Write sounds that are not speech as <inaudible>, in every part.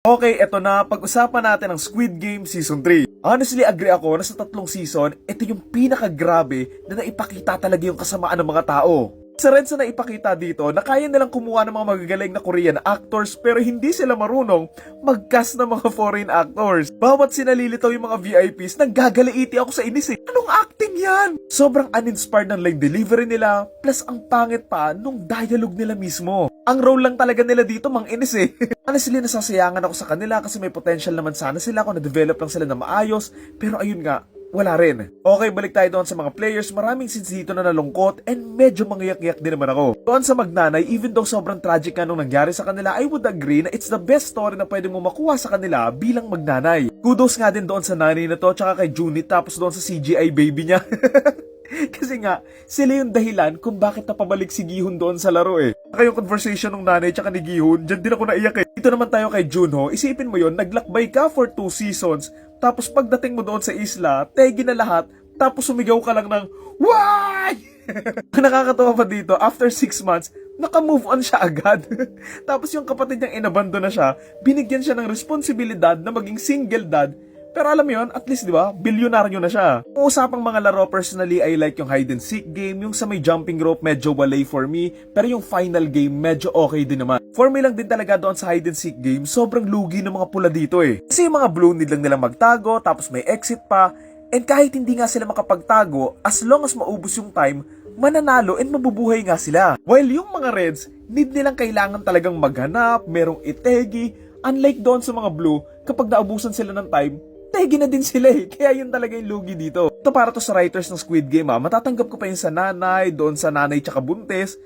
Okay, eto na. Pag-usapan natin ang Squid Game Season 3. Honestly, agree ako na sa tatlong season, ito yung pinakagrabe na naipakita talaga yung kasamaan ng mga tao. Sa Reds na naipakita dito na kaya nilang kumuha ng mga magagaling na Korean actors pero hindi sila marunong mag-cast ng mga foreign actors. Bawat sinalilitaw yung mga VIPs, nanggagaliiti ako sa inis eh. Anong acting yan? Sobrang uninspired ng line delivery nila, plus ang pangit pa nung dialogue nila mismo. Ang role lang talaga nila dito, mang inis eh. <laughs> Honestly, nasasayangan ako sa kanila kasi may potential naman sana sila kung na-develop lang sila na maayos. Pero ayun nga, wala rin. Okay, balik tayo doon sa mga players. Maraming scenes dito na nalungkot and medyo mangyak-yak din naman ako. Doon sa magnanay, even though sobrang tragic nga nung nangyari sa kanila, I would agree na it's the best story na pwede mo makuha sa kanila bilang magnanay. Kudos nga din doon sa nanay na to, tsaka kay Junit, tapos doon sa CGI baby niya. <laughs> Kasi nga, sila yung dahilan kung bakit napabalik si Gihon doon sa laro eh. Yung conversation ng nanay tsaka ni Gihon, dyan din ako naiyak eh. Dito naman tayo kay Junho, isipin mo yon naglakbay ka for two seasons, tapos pagdating mo doon sa isla, tegi na lahat, tapos sumigaw ka lang ng, Why? <laughs> Nakakatawa pa dito, after 6 months, naka-move on siya agad. <laughs> tapos yung kapatid niyang inabando na siya, binigyan siya ng responsibilidad na maging single dad pero alam mo yun, at least di ba, bilyonaryo na siya. Kung usapang mga laro, personally, I like yung hide and seek game, yung sa may jumping rope, medyo walay for me, pero yung final game, medyo okay din naman. For me lang din talaga doon sa hide and seek game, sobrang lugi ng mga pula dito eh. Kasi yung mga blue need lang nilang magtago, tapos may exit pa, and kahit hindi nga sila makapagtago, as long as maubos yung time, mananalo and mabubuhay nga sila. While yung mga reds, need nilang kailangan talagang maghanap, merong itegi, unlike doon sa mga blue, kapag naubusan sila ng time, tegi na din sila eh. Kaya yun talaga yung lugi dito. Ito para to sa writers ng Squid Game ha. Matatanggap ko pa yun sa nanay, doon sa nanay tsaka buntes.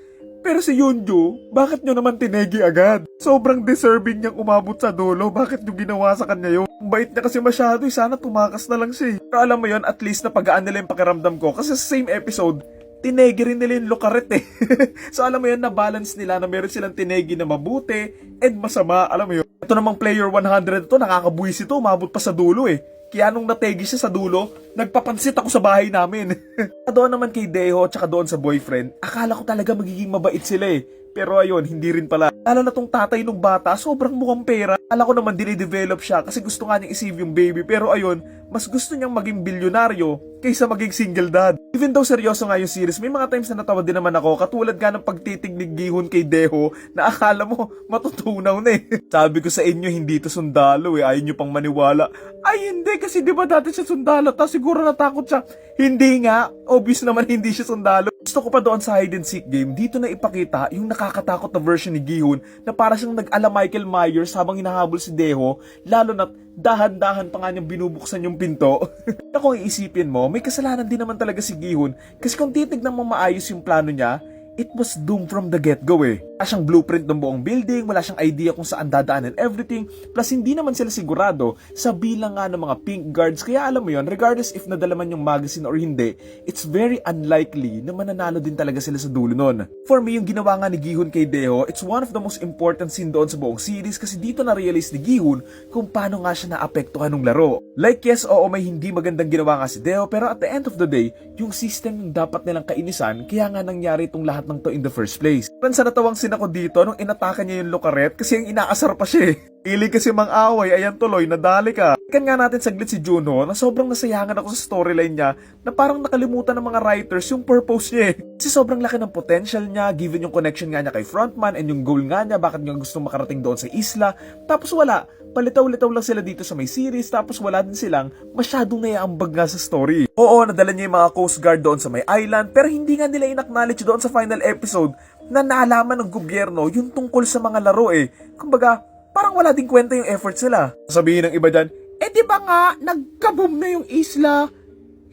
Pero si Yunju, bakit nyo naman tinegi agad? Sobrang deserving niyang umabot sa dulo. Bakit nyo ginawa sa kanya yun? Bait niya kasi masyado eh. Sana tumakas na lang siya eh. Pero alam mo yun, at least napagaan nila yung pakiramdam ko. Kasi sa same episode, tinegi rin nila yung lukaret eh. <laughs> so alam mo yun, na-balance nila na meron silang tinegi na mabuti and masama. Alam mo yun. Ito namang player 100 to, nakakabuwis ito, umabot pa sa dulo eh. Kaya nung nategi siya sa dulo, nagpapansit ako sa bahay namin. <laughs> doon naman kay Deho tsaka doon sa boyfriend, akala ko talaga magiging mabait sila eh. Pero ayun, hindi rin pala. Lalo na tong tatay nung bata, sobrang mukhang pera. Akala ko naman dinidevelop siya kasi gusto nga niyang isave yung baby. Pero ayun, mas gusto niyang maging bilyonaryo kaysa maging single dad. Even though seryoso nga yung series, may mga times na natawa din naman ako. Katulad nga ng pagtitig ni Gihon kay Deho na akala mo matutunaw na eh. <laughs> Sabi ko sa inyo, hindi to sundalo eh. Ayaw nyo pang maniwala. Ay hindi kasi di ba dati siya sundalo ta siguro natakot siya. Hindi nga. Obvious naman <laughs> hindi siya sundalo. Gusto ko pa doon sa hide and seek game, dito na ipakita yung nakakatakot na version ni Gihon na para siyang nag-ala Michael Myers habang hinahabol si Deho, lalo na dahan-dahan pa nga niyang binubuksan yung pinto. <laughs> na kung iisipin mo, may kasalanan din naman talaga si Gihon kasi kung titignan mo maayos yung plano niya, it was doomed from the get-go eh. Wala siyang blueprint ng buong building, wala siyang idea kung saan dadaan and everything, plus hindi naman sila sigurado sa bilang nga ng mga pink guards, kaya alam mo yon regardless if nadala man yung magazine or hindi, it's very unlikely na mananalo din talaga sila sa dulo nun. For me, yung ginawa nga ni Gihun kay Deho, it's one of the most important scene doon sa buong series kasi dito na-realize ni Gihun kung paano nga siya naapektuhan ng laro. Like yes, oo may hindi magandang ginawa nga si Deho, pero at the end of the day, yung system yung dapat nilang kainisan, kaya nga nangyari itong lahat ng to in the first place. Pan sa natawang sin ako dito nung inataka niya yung Lucaret kasi yung inaasar pa siya eh. Ili kasi mang away, ayan tuloy, nadali ka. Ikan nga natin saglit si Juno na sobrang nasayangan ako sa storyline niya na parang nakalimutan ng mga writers yung purpose niya eh. Kasi sobrang laki ng potential niya given yung connection nga niya kay frontman and yung goal nga niya bakit niya gusto makarating doon sa isla. Tapos wala, palitaw-litaw lang sila dito sa may series tapos wala din silang masyadong naiaambag nga sa story. Oo, nadala niya yung mga Coast Guard doon sa may island pero hindi nga nila in-acknowledge doon sa final episode na naalaman ng gobyerno yung tungkol sa mga laro eh. Kumbaga, parang wala din kwenta yung effort sila. Sabihin ng iba dyan, eh di ba nga, nagkaboom na yung isla.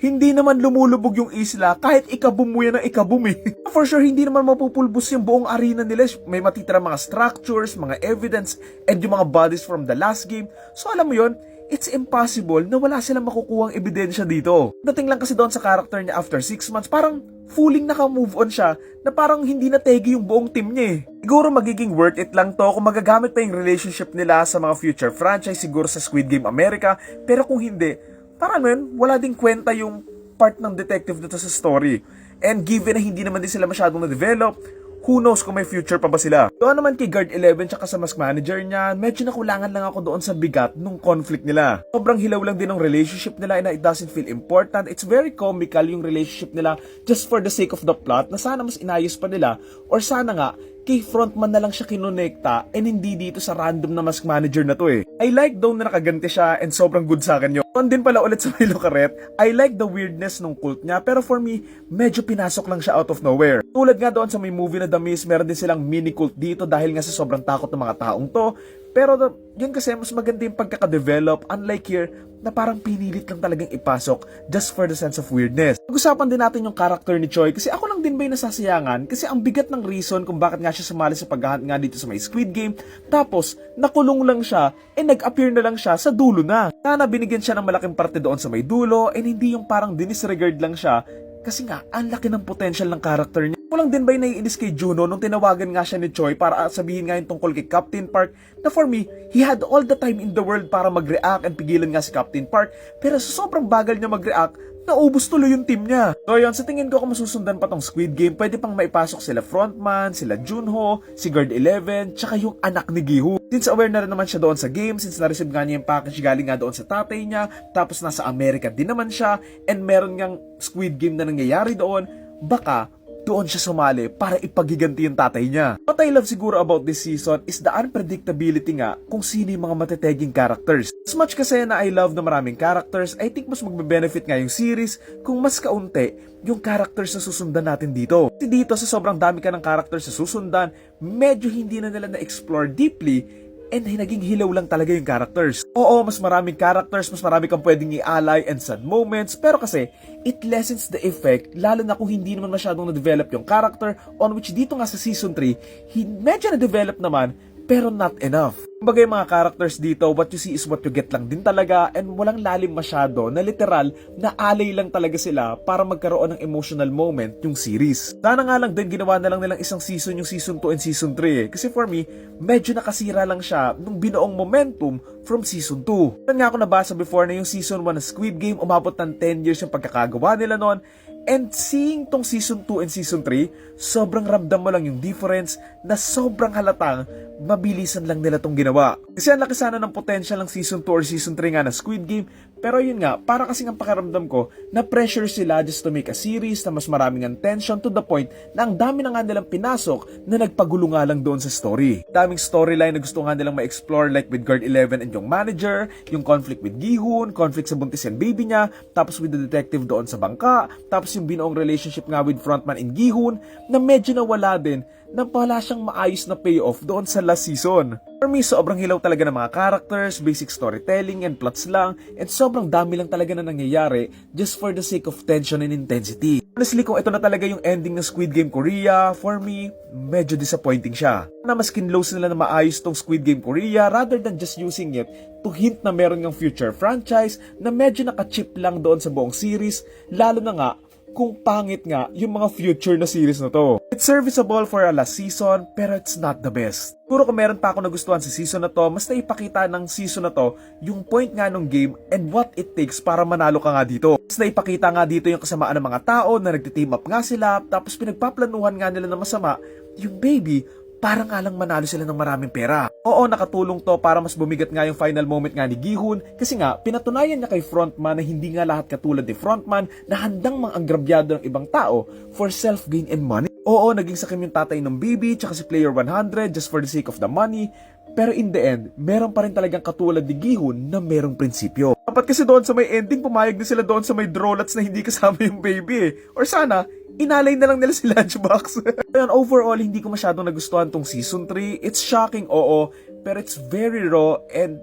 Hindi naman lumulubog yung isla kahit ikaboom mo yan ng ikaboom eh. <laughs> For sure, hindi naman mapupulbos yung buong arena nila. May matitira mga structures, mga evidence, and yung mga bodies from the last game. So alam mo yon it's impossible na wala silang makukuhang ebidensya dito. Dating lang kasi doon sa character niya after 6 months, parang fulling naka-move on siya na parang hindi na tegi yung buong team niya eh. Siguro magiging worth it lang to kung magagamit pa yung relationship nila sa mga future franchise siguro sa Squid Game America, pero kung hindi, parang nun, wala ding kwenta yung part ng detective dito sa story. And given na hindi naman din sila masyadong na-develop, who knows kung may future pa ba sila. Doon naman kay Guard 11 tsaka sa mask manager niya, medyo nakulangan lang ako doon sa bigat nung conflict nila. Sobrang hilaw lang din ng relationship nila and it doesn't feel important. It's very comical yung relationship nila just for the sake of the plot na sana mas inayos pa nila or sana nga kay frontman na lang siya kinonekta and hindi dito sa random na mask manager na to eh. I like daw na nakaganti siya and sobrang good sa akin yun. Doon din pala ulit sa Milo Karet, I like the weirdness nung cult niya pero for me, medyo pinasok lang siya out of nowhere. Tulad nga doon sa may movie na The Mist, meron din silang mini cult dito dahil nga sa sobrang takot ng mga taong to. Pero yun kasi mas maganda yung pagkakadevelop unlike here na parang pinilit lang talagang ipasok just for the sense of weirdness. Pag-usapan din natin yung character ni Choi kasi ako lang din ba yung nasasayangan kasi ang bigat ng reason kung bakit nga siya sumali sa paghahunt nga dito sa may Squid Game tapos nakulong lang siya and nag-appear na lang siya sa dulo na. Sana binigyan siya ng malaking parte doon sa may dulo and hindi yung parang dinisregard lang siya kasi nga, ang laki ng potential ng character niya. Kulang din ba yung naiinis kay Juno nung tinawagan nga siya ni Choi para sabihin nga yung tungkol kay Captain Park na for me, he had all the time in the world para mag-react and pigilan nga si Captain Park pero sa sobrang bagal niya mag-react, naubos tuloy yung team niya. So yun, sa tingin ko kung masusundan pa tong Squid Game, pwede pang maipasok sila Frontman, sila Junho, si Guard 11, tsaka yung anak ni Gihu. Since aware na rin naman siya doon sa game, since na-receive nga niya yung package galing nga doon sa tatay niya, tapos nasa Amerika din naman siya, and meron ngang Squid Game na nangyayari doon, baka doon siya sumali para ipagiganti yung tatay niya. What I love siguro about this season is the unpredictability nga kung sino yung mga mateteging characters. As much kasi na I love na maraming characters, I think mas magbe-benefit nga yung series kung mas kaunti yung characters na susundan natin dito. Kasi dito sa sobrang dami ka ng characters na susundan, medyo hindi na nila na-explore deeply and naging hilaw lang talaga yung characters. Oo, mas maraming characters, mas marami kang pwedeng i-ally and sad moments, pero kasi, it lessens the effect, lalo na kung hindi naman masyadong na-develop yung character, on which dito nga sa season 3, he, medyo na-develop naman, pero not enough. Kumbaga yung mga characters dito, what you see is what you get lang din talaga and walang lalim masyado na literal na alay lang talaga sila para magkaroon ng emotional moment yung series. Sana nga lang din ginawa na lang nilang isang season yung season 2 and season 3 eh. Kasi for me, medyo nakasira lang siya nung binuong momentum from season 2. Yan nga ako nabasa before na yung season 1 ng Squid Game umabot ng 10 years yung pagkakagawa nila noon And seeing tong season 2 and season 3, sobrang ramdam mo lang yung difference na sobrang halatang mabilisan lang nila tong ginawa. Kasi ang laki sana ng potential ng season 2 or season 3 nga na Squid Game, pero yun nga, para kasing ang pakiramdam ko, na pressure sila just to make a series na mas maraming ang tension to the point na ang dami na nga nilang pinasok na nagpagulo nga lang doon sa story. Daming storyline na gusto nga nilang ma-explore like with Guard 11 and yung manager, yung conflict with Gihun, conflict sa buntis and baby niya, tapos with the detective doon sa bangka, tapos yung binuong relationship nga with frontman and Gihun na medyo nawala din na wala siyang maayos na payoff doon sa last season. For me, sobrang hilaw talaga ng mga characters, basic storytelling and plots lang, and sobrang dami lang talaga na nangyayari just for the sake of tension and intensity. Honestly, kung ito na talaga yung ending ng Squid Game Korea, for me, medyo disappointing siya. Na mas kinlose nila na maayos tong Squid Game Korea rather than just using it to hint na meron ng future franchise na medyo nakachip lang doon sa buong series, lalo na nga kung pangit nga yung mga future na series na to. It's serviceable for a last season, pero it's not the best. Puro kung meron pa ako nagustuhan sa season na to, mas naipakita ng season na to yung point nga ng game and what it takes para manalo ka nga dito. Mas naipakita nga dito yung kasamaan ng mga tao na nagtiteam up nga sila, tapos pinagpaplanuhan nga nila na masama yung baby para nga lang manalo sila ng maraming pera. Oo, nakatulong to para mas bumigat nga yung final moment nga ni Gihun kasi nga pinatunayan niya kay Frontman na hindi nga lahat katulad ni Frontman na handang mangagrabyado ng ibang tao for self-gain and money. Oo, naging sakim yung tatay ng baby tsaka si Player 100 just for the sake of the money. Pero in the end, meron pa rin talagang katulad ni Gihun na merong prinsipyo. Dapat kasi doon sa may ending, pumayag na sila doon sa may drolats na hindi kasama yung baby eh. Or sana, inalay na lang nila si Lunchbox. <laughs> Ayan, overall, hindi ko masyadong nagustuhan tong season 3. It's shocking, oo, pero it's very raw and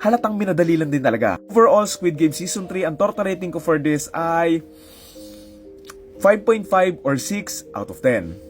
halatang minadali lang din talaga. Overall, Squid Game Season 3, ang torta rating ko for this ay 5.5 or 6 out of 10.